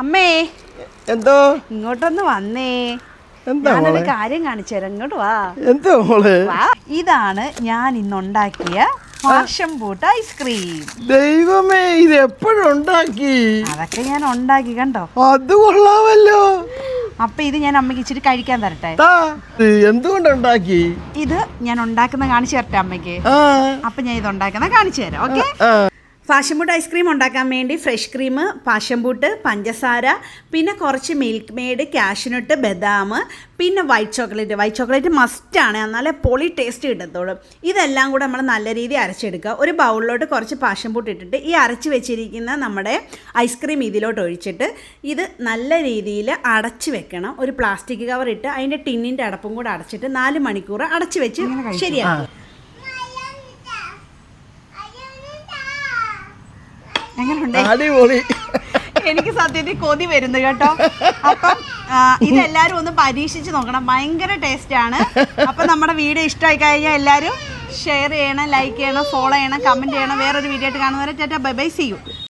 അമ്മേ എന്തോ? ഇങ്ങോട്ടൊന്ന് വന്നേ. എന്താ ഞാനൊരു കാര്യം കാണിച്ചു തരാം ഇങ്ങോട്ട് വാ. എന്തോ മോളെ? ഇതാണ് ഞാൻ ഇന്നുണ്ടാക്കിയ പാഷൻ ബൂട്ട് ഐസ്ക്രീം. ദൈവമേ ഇത് എപ്പോഴുണ്ടാക്കി അതൊക്കെ ഞാൻ ഉണ്ടാക്കി കണ്ടോ? അത് കൊള്ളാമല്ലോ. അപ്പൊ ഇത് ഞാൻ അമ്മയ്ക്ക് ഇച്ചിരി കഴിക്കാൻ തരട്ടെ? താ എന്തുകൊണ്ടുണ്ടാക്കി ഇത് ഞാൻ ഉണ്ടാക്കുന്ന കാണിച്ചു തരട്ടെ അമ്മയ്ക്ക്? അപ്പൊ ഞാൻ ഇത് ഉണ്ടാക്കുന്ന കാണിച്ചു തരാം ഓക്കെ? ബൂട്ട് ഐസ്ക്രീം ഉണ്ടാക്കാൻ വേണ്ടി ഫ്രഷ് ക്രീം പാഷംപൂട്ട് പഞ്ചസാര പിന്നെ കുറച്ച് മിൽക്ക് മെയ്ഡ് കാഷ്നട്ട് ബദാം പിന്നെ വൈറ്റ് ചോക്ലേറ്റ്. വൈറ്റ് ചോക്ലേറ്റ് മസ്റ്റാണ് എന്നാലേ പൊളി ടേസ്റ്റ് കിട്ടത്തുള്ളൂ. ഇതെല്ലാം കൂടെ നമ്മൾ നല്ല രീതിയിൽ അരച്ചെടുക്കുക. ഒരു ബൗളിലോട്ട് കുറച്ച് പാഷംപൂട്ട് ഇട്ടിട്ട് ഈ അരച്ച് വെച്ചിരിക്കുന്ന നമ്മുടെ ഐസ്ക്രീം ഇതിലോട്ട് ഒഴിച്ചിട്ട് ഇത് നല്ല രീതിയിൽ അടച്ച് വെക്കണം. ഒരു പ്ലാസ്റ്റിക് കവർ ഇട്ട് അതിന്റെ ടിന്നിന്റെ അടപ്പും കൂടെ അടച്ചിട്ട് നാല് മണിക്കൂർ അടച്ച് വെച്ച് ശരിയാക്കും. എങ്ങനെയുണ്ട് അടിപൊളി. എനിക്ക് സത്യത്തിൽ കൊതി വരുന്നു കേട്ടോ. അപ്പം ഇത് ഇതെല്ലാരും ഒന്ന് പരീക്ഷിച്ച് നോക്കണം. ഭയങ്കര ടേസ്റ്റ് ആണ്. അപ്പൊ നമ്മുടെ വീഡിയോ ഇഷ്ടമായി കഴിഞ്ഞാൽ എല്ലാരും ഷെയർ ചെയ്യണം ലൈക്ക് ചെയ്യണം ഫോളോ ചെയ്യണം കമന്റ് ചെയ്യണം. വേറൊരു വീഡിയോ ആയിട്ട് കാണുന്നവരെ ചേട്ടാ ബൈ ബൈ സി യു